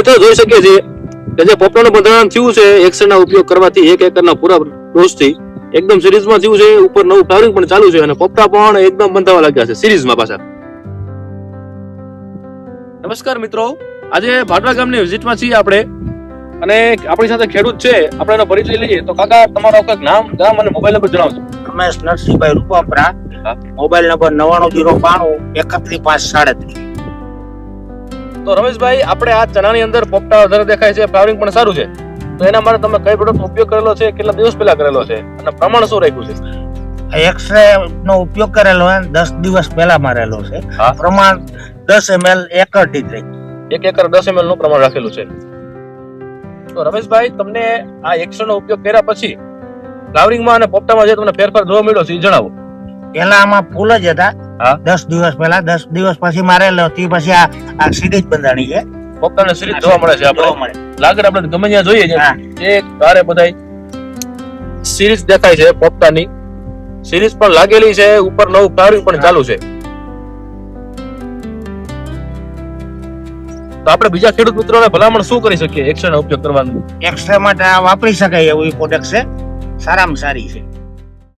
મિત્રો જોઈ શકીએ છીએ કે જે પોપટાનું બંધારણ થયું છે એક્સના ઉપયોગ કરવાથી એક એકરના પૂરા ડોઝથી એકદમ સિરીઝમાં થયું છે ઉપર નવું ફ્લાવરિંગ પણ ચાલુ છે અને પોપટા પણ એકદમ બંધાવા લાગ્યા છે સિરીઝમાં પાછા. નમસ્કાર મિત્રો આજે ભાટવા ગામની વિઝિટમાં છીએ આપણે અને આપણી સાથે ખેડૂત છે આપણે એનો પરિચય લઈએ તો કાકા તમારો કંઈક નામ ગામ અને મોબાઈલ નંબર જણાવશો. રમેશ નરસિંહભાઈ રૂપાપરા. મોબાઈલ નંબર નવાણું જીરો બાણું એકત્રીસ પાંચ સાડત્રીસ. તો રમેશભાઈ આપણે આ ચણાની અંદર પોપટા વધારે દેખાય છે ફ્લાવરિંગ પણ સારું છે. તો એના માટે તમે કઈ પ્રોડક્ટ ઉપયોગ કરેલો છે કેટલા દિવસ પહેલા કરેલો છે અને પ્રમાણ શું રાખ્યું છે? એક્સરે નો ઉપયોગ કરેલો હે દસ દિવસ પહેલા મારેલો છે. પ્રમાણ દસ એમએલ એકર ડીગ્રી એક એકર દસ એમએલનું પ્રમાણ રાખેલું છે. તો રમેશભાઈ તમને આ એક્સરે નો ઉપયોગ કર્યા પછી ફ્લાવરિંગમાં અને પોપટામાં જે તમને ફેરફાર જોવા મળ્યો છે એ જણાવો. પહેલા આમાં ફૂલ જ હતા. દસ દિવસ પહેલા દસ દિવસ પછી મારે તે પછી આ સીધી જ બંધાણી છે. પોપટાને સિરીઝ જોવા મળે છે આપણે. લાગર આપણે ગમે ત્યાં જોઈએ છે. એક તારે બધાય સિરીઝ દેખાય છે પોપટાની સિરીઝ પણ લાગેલી છે ઉપર નવું કાર્યું પણ ચાલુ છે. તો આપણે બીજા ખેડૂત મિત્રોને ભલામણ શું કરી શકીએ? એક્સ્ટ્રાનો ઉપયોગ કરવાનું. એક્સ્ટ્રા માટે આ વાપરી શકાય એવું પ્રોડક્ટ છે. સારામાં સારી છે.